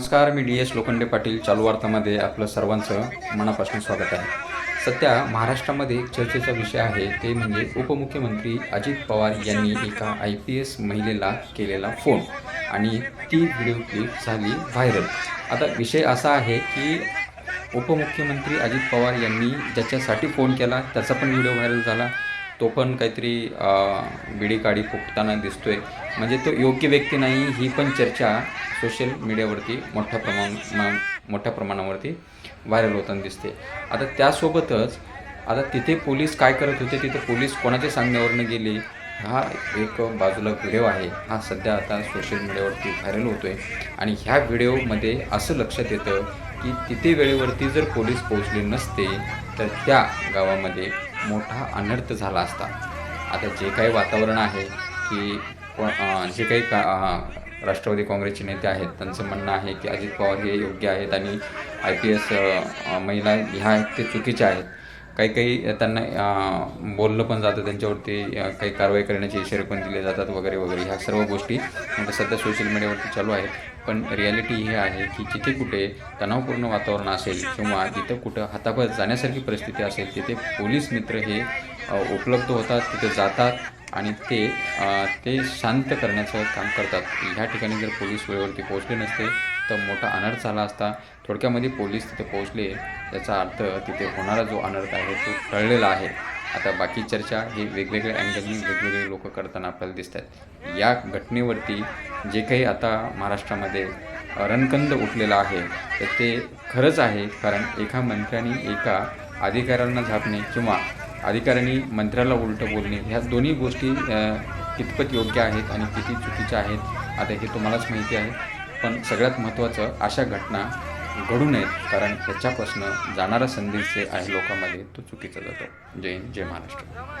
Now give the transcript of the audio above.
नमस्कार मी D S Lokhande Patil चालू वार्तामध्ये आपलं सर्वांचं मनापासून स्वागत आहे. सध्या महाराष्ट्रामध्ये एक चर्चेचा विषय आहे ते म्हणजे उपमुख्यमंत्री अजित पवार यांनी एका आय पी एस महिलेला केलेला फोन आणि ती व्हिडिओ क्लिप झाली व्हायरल. आता विषय असा आहे की उपमुख्यमंत्री अजित पवार यांनी ज्याच्यासाठी फोन केला त्याचा पण व्हिडिओ व्हायरल झाला. तो पण काहीतरी बिडी काडी फुटताना दिसतोय. म्हणजे तो योग्य व्यक्ती नाही ही पण चर्चा सोशल मीडियावरती मोठ्या प्रमाण मोठ्या प्रमाणावरती व्हायरल होताना दिसते. आता त्यासोबतच आता तिथे पोलीस काय करत होते तिथे पोलीस कोणाच्या सांगण्यावरनं गेले हा एक बाजूला व्हिडिओ आहे हा सध्या आता सोशल मीडियावरती व्हायरल होतो आहे आणि ह्या व्हिडिओमध्ये असं लक्षात येतं की तिथे वेळेवरती जर पोलीस पोहोचले नसते तर त्या गावामध्ये मोठा अनर्थ झाला असता. आता जे काही वातावरण आहे की जे काही का राष्ट्रवादी काँग्रेसचे नेते आहेत त्यांचं म्हणणं आहे की अजित पवार हे योग्य आहेत आणि आय पी एस महिला ह्या आहेत ते चुकीच्या आहेत. काही काही त्यांना बोललं पण जातं त्यांच्यावरती काही कारवाई करण्याचे इशारे पण दिले जातात वगैरे वगैरे. ह्या सर्व गोष्टी आता सध्या सोशल मीडियावरती चालू आहेत. पण रियालिटी ही आहे की जिथे कुठे तणावपूर्ण वातावरण असेल किंवा जिथं कुठं हातापात जाण्यासारखी परिस्थिती असेल तिथे पोलीस मित्र हे उपलब्ध होतात तिथे जातात आणि ते ते शांत करण्याचं काम करतात. ह्या ठिकाणी जर पोलीस वेळेवरती पोहोचले नसते तर मोठा अनर्थ झाला असता थोडक्यामध्ये पोलीस तिथे पोहोचले. याचा अर्थ तिथे होणारा जो अनर्थ आहे तो टळलेला आहे. आता बाकी चर्चा हे वेगवेगळ्या अँगलनी वेगवेगळे लोक करताना आपल्याला दिसत आहेत या घटनेवरती जे काही आता महाराष्ट्रामध्ये रणकंद उठलेला आहे तर ते खरंच आहे. कारण एका मंत्र्यांनी एका अधिकाऱ्यांना झापणे किंवा अधिकाऱ्यांनी मंत्र्याला उलटं बोलणे ह्या दोन्ही गोष्टी कितपत योग्य आहेत आणि किती चुकीच्या आहेत आता हे तुम्हालाच माहिती आहे. पण सगळ्यात महत्त्वाचं अशा घटना घडू नयेत कारण ह्याच्यापासून जाणारा संदेश जे आहे लोकांमध्ये तो चुकीचा जातो. जय हिंद जय महाराष्ट्र.